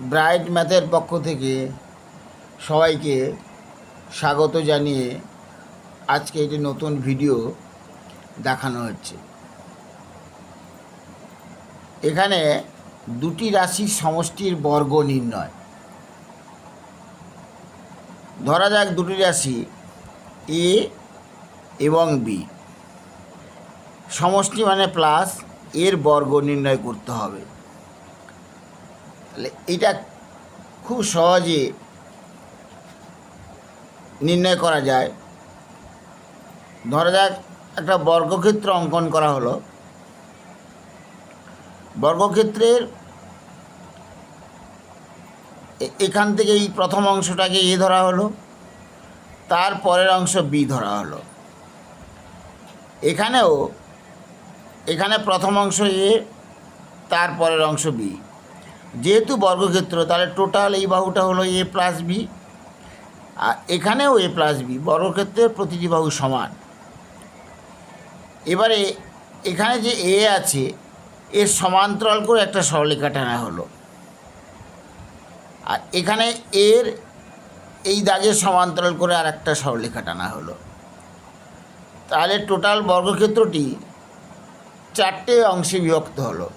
Bright ম্যাথের পক্ষ থেকে সবাইকে স্বাগত জানিয়ে আজকে একটি নতুন ভিডিও দেখানো হচ্ছে। এখানে দুটি রাশির সমষ্টির বর্গ নির্ণয়। ধরা যাক দুটি রাশি এ এবং বি সমষ্টি মানে প্লাস এর বর্গ নির্ণয় করতে হবে। তাহলে এটা খুব সহজে নির্ণয় করা যায়। ধরা যাক একটা বর্গক্ষেত্র অঙ্কন করা হলো। বর্গক্ষেত্রের এখান থেকে এই প্রথম অংশটাকে এ ধরা হলো, তার পরের অংশ বি ধরা হলো। এখানেও, এখানে প্রথম অংশ এ, তার পরের অংশ বি। যেহেতু বর্গক্ষেত্র, তাহলে টোটাল এই বাহুটা হলো এ প্লাস বি আর এখানেও এ প্লাস বি বর্গক্ষেত্রের প্রতিটি বাহু সমান। এবারে এখানে যে এ আছে এর সমান্তরাল করে একটা সরলরেখা টানা হলো। আর এখানে এর এই দাগের সমান্তরাল করে আর একটা সরলরেখা টানা হলো। তাহলে টোটাল বর্গক্ষেত্রটি চারটে অংশে বিভক্ত হলো।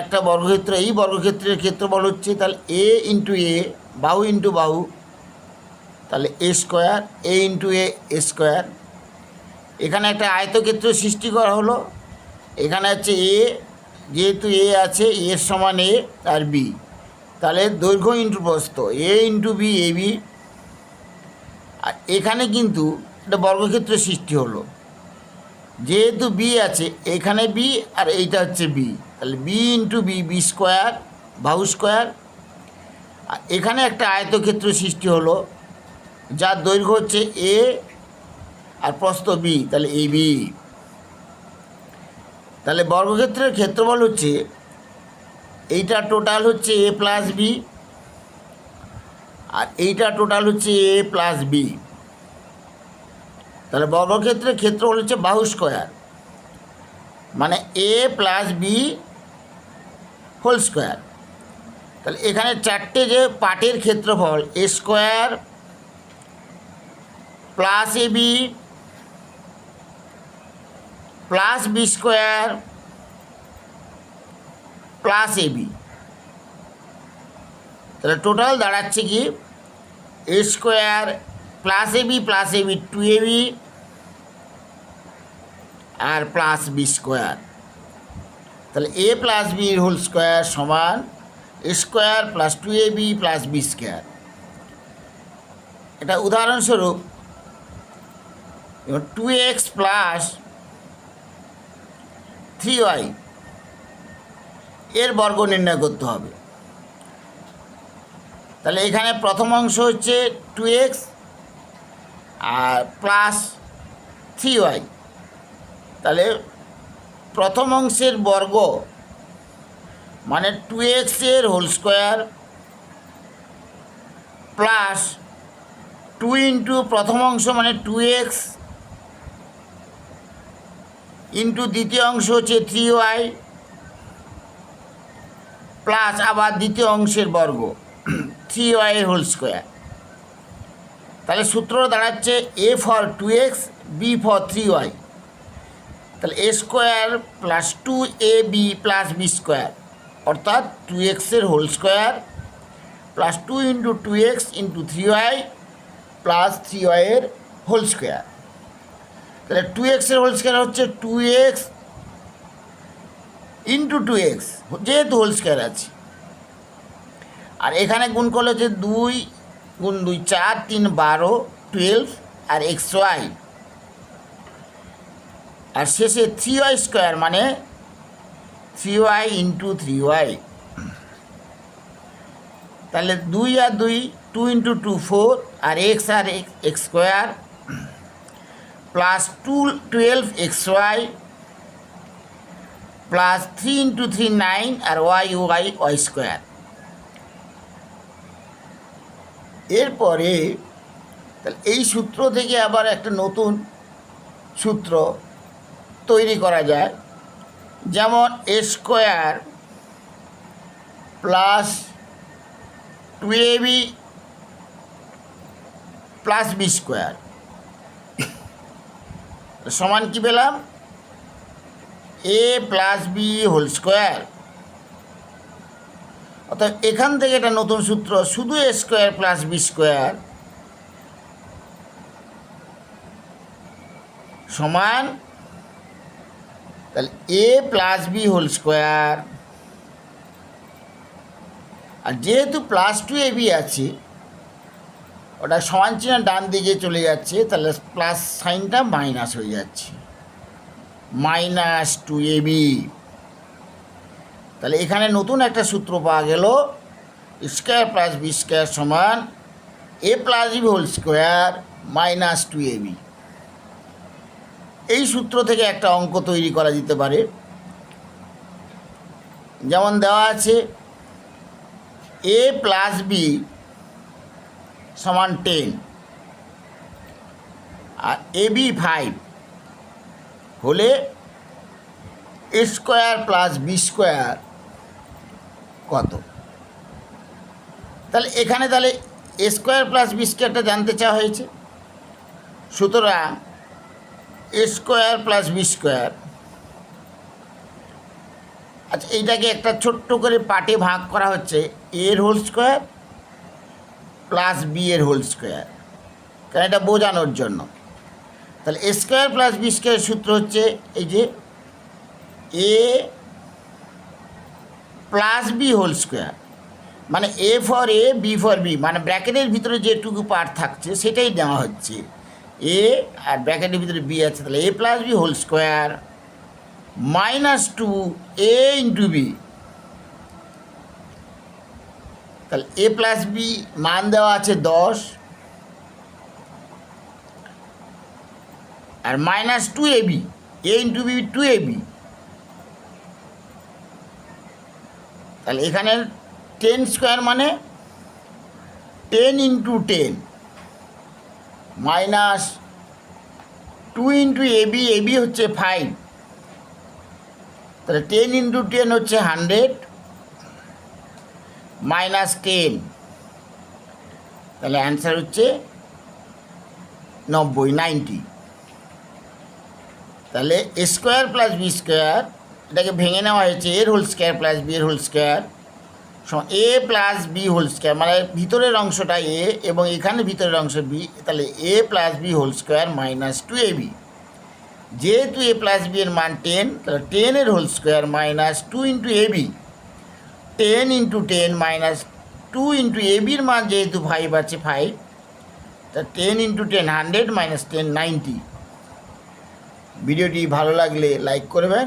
একটা বর্গক্ষেত্র, এই বর্গক্ষেত্রের ক্ষেত্রফল হচ্ছে তাহলে এ ইন্টু এ, বাহু ইন্টু বাহু, তাহলে A square, A into A square. এখানে একটা আয়তক্ষেত্র সৃষ্টি করা হলো। এখানে হচ্ছে এ, যেহেতু এ আছে এর সমান এ আর বি। তাহলে দৈর্ঘ্য ইন্টু প্রস্থ, A into B A B আর এখানে কিন্তু একটা বর্গক্ষেত্র সৃষ্টি হলো। যেহেতু বি আছে, এখানে বি আর এইটা হচ্ছে বি তাহলে B into B B square বাহু স্কোয়ার এখানে একটা আয়তক্ষেত্র সৃষ্টি হলো, যার দৈর্ঘ্য হচ্ছে এ আর প্রস্থ বি তাহলে এ বি তাহলে বর্গক্ষেত্রের ক্ষেত্রফল হচ্ছে, এইটা টোটাল হচ্ছে এ প্লাস বি আর এইটা টোটাল হচ্ছে এ প্লাস বি তাহলে বর্গক্ষেত্রের ক্ষেত্রফল হচ্ছে বাহু স্কোয়ার। মানে A plus B whole square. তাহলে এখানে চারটে যে পাটের ক্ষেত্রফল, A square plus A B plus B square plus A B. তাহলে টোটাল দাঁড়াচ্ছে কি? A square plus A B plus A B two A B R plus B square তাহলে A plus B whole square সমান square plus two A B plus B square এটা উদাহরণস্বরূপ two X plus three Y এর বর্গ নির্ণয় করতে হবে। তাহলে এখানে প্রথম অংশ হচ্ছে টু এক্স আর প্লাস থ্রি ওয়াই তাহলে প্রথম অংশের বর্গ মানে টু এক্সের whole square plus two into প্রথম অংশ মানে টু এক্স ইন্টু দ্বিতীয় অংশ হচ্ছে থ্রি ওয়াই প্লাস আবার দ্বিতীয় অংশের বর্গ থ্রি ওয়াই হোল স্কোয়ার তাহলে সূত্র দাঁড়াচ্ছে A for two X B for three Y তাহলে A square plus two A B plus B square অর্থাৎ টু এক্সের whole square plus two into two X into three Y plus three ওয়াইয়ের whole square তাহলে two এক্সের whole square হচ্ছে two X into two X যেহেতু whole square আছে। আর এখানে গুণ করলে হচ্ছে দুই গুণ দুই, চার, তিন, বারো টুয়েলভ আর এক্স ওয়াই আর শেষে থ্রি ওয়াই স্কোয়ার মানে three Y into three Y তাহলে দুই আর দুই টু ইন্টু টু ফোর আর এক্স আর X square plus two twelve X Y plus three into three nine আর ওয়াই ওয়াই ওয়াই স্কোয়ার এরপরে, তাহলে এই সূত্র থেকে আবার একটা নতুন সূত্র তৈরি করা যায়। যেমন A square plus two A B plus B square. সমান কি পেলাম? A plus B whole square. অর্থাৎ এখান থেকে একটা নতুন সূত্র, শুধু A square plus B square সমান, তাহলে A plus B whole square আর যেহেতু প্লাস টু এ বি আছে, ওটা সমান চিহ্ন ডান দিকে চলে যাচ্ছে, তাহলে প্লাস সাইনটা মাইনাস হয়ে যাচ্ছে। মাইনাস টু এ বি তাহলে এখানে নতুন একটা সূত্র পাওয়া গেল স্কোয়ার প্লাস বি স্কোয়ার সমান A plus B whole square minus two A B এই সূত্র থেকে একটা অঙ্ক তৈরি করা যেতে পারে। যেমন দেওয়া আছে এ প্লাস বি সমান টেন আর এ বি ফাইভ হলে A square plus B square কত? তাহলে এখানে তাহলে এ স্কোয়ার প্লাস বি স্কোয়ারটা জানতে চাওয়া হয়েছে। সুতরাং A square plus B square আচ্ছা এইটাকে একটা ছোট্ট করে পার্টে ভাগ করা হচ্ছে এর হোল স্কোয়ার প্লাস বি এর হোল স্কোয়ার। কারণ এটা বোঝানোর জন্য। তাহলে A square plus B square সূত্র হচ্ছে এই যে A plus B whole square মানে A for A B for B মানে ব্র্যাকেটের ভিতরে যেটুকু পার্ট থাকছে, সেটাই নেওয়া হচ্ছে। এ আর ব্র্যাকেটের ভিতরে বি আছে, তাহলে A plus B whole square minus two A into B তাহলে এ প্লাস বি মান দেওয়া আছে দশ। আর minus two A B A into B two A B তাহলে এখানে টেন স্কোয়ার মানে ten into ten minus two into A B A B হচ্ছে five তাহলে টেন ইন্টু টেন হচ্ছে হান্ড্রেড মাইনাস টেন তাহলে অ্যান্সার হচ্ছে নব্বই নাইনটি তাহলে স্কোয়ার প্লাস বি স্কোয়ার এটাকে ভেঙে নেওয়া হয়েছে, এর হোল স্কোয়ার প্লাস বি এর whole square A plus B whole square মানে ভিতরের অংশটা এ এবং এখানে ভিতরের অংশ বি তাহলে A plus B whole square minus two A B যেহেতু এ প্লাস বি এর মান টেন তাহলে টেনের whole square minus two into A B ten into ten minus two into A বির মান যেহেতু ফাইভ আছে ফাইভ তা ten into ten hundred minus ten ninety ভিডিওটি ভালো লাগলে লাইক করবেন।